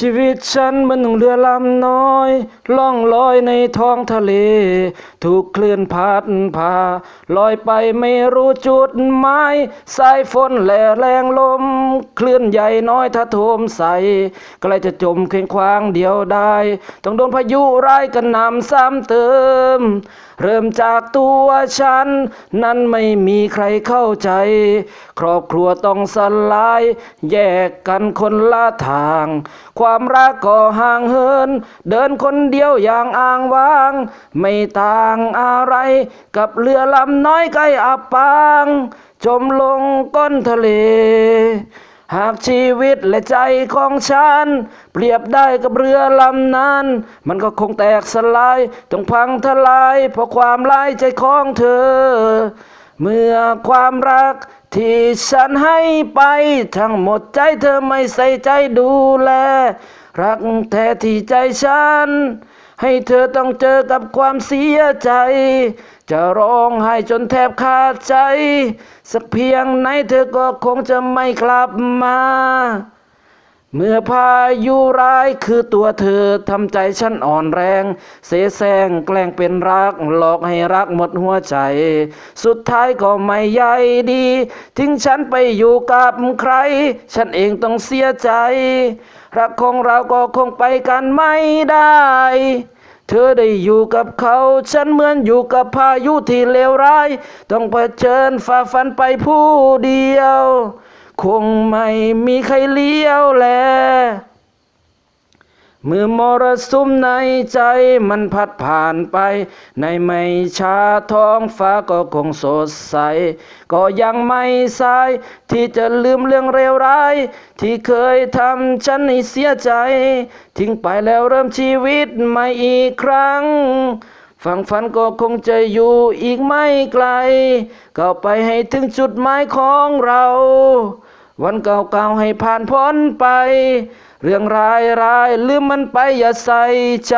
ชีวิตฉันมันหนึ่งเรือลำน้อย ล่องลอยในท้องทะเล ถูกคลื่นพัดพา ลอยไปไม่รู้จุดหมายสายฝนแหล่แรงลม คลื่นใหญ่น้อยถ้าโทมใส่ใกล้จะจมเข่งควางเดียวได้ ต้องโดนพายุร้ายกันนำซ้ำเติม เริ่มจากตัวฉัน นั้นไม่มีใครเข้าใจ ครอบครัวต้องสลาย แยกกันคนละทางความรักก็ห่างเหิน เดินคนเดียวอย่างอ่างว้าง ไม่ต่างอะไร กับเรือลำน้อยใกล้อับปาง จมลงก้นทะเล หากชีวิตและใจของฉัน เปรียบได้กับเรือลำนั้น มันก็คงแตกสลายต้องพังทลาย เพราะความร้ายใจของเธอ เมื่อความรักที่ฉันให้ไปทั้งหมดใจเธอไม่ใส่ใจดูแล รักแท้ที่ใจฉัน ให้เธอต้องเจอกับความเสียใจ จะร้องไห้จนแทบขาดใจ สักเพียงไหนเธอก็คงจะไม่กลับมา เมื่อพายุร้ายคือตัวเธอทำใจฉันอ่อนแรง เสแสร้งแกล้งเป็นรัก หลอกให้รักหมดหัวใจ สุดท้ายก็ไม่ใยดี ทิ้งฉันไปอยู่กับใคร ฉันเองต้องเสียใจ รักของเราก็คงไปกันไม่ได้ เธอได้อยู่กับเขา ฉันเหมือนอยู่กับพายุที่เลวร้าย ต้องเผชิญฝ่าฟันไปผู้เดียว คงไม่มีใครเลี้ยวแล เมื่อมรสุมในใจมันพัดผ่านไป ในไม่ช้าท้องฟ้าก็คงสดใส ก็ยังไม่สาย ที่จะลืมเรื่องเลวร้าย ที่เคยทำฉันให้เสียใจ ทิ้งไปแล้วเริ่มชีวิตใหม่อีกครั้งฝั่งฝันก็คงจะอยู่อีกไม่ไกลก็ไปให้ถึงจุดหมายของเรา วันเก่าๆให้ผ่านพ้นไป เรื่องร้ายร้ายๆลืมมันไปอย่าใส่ใจ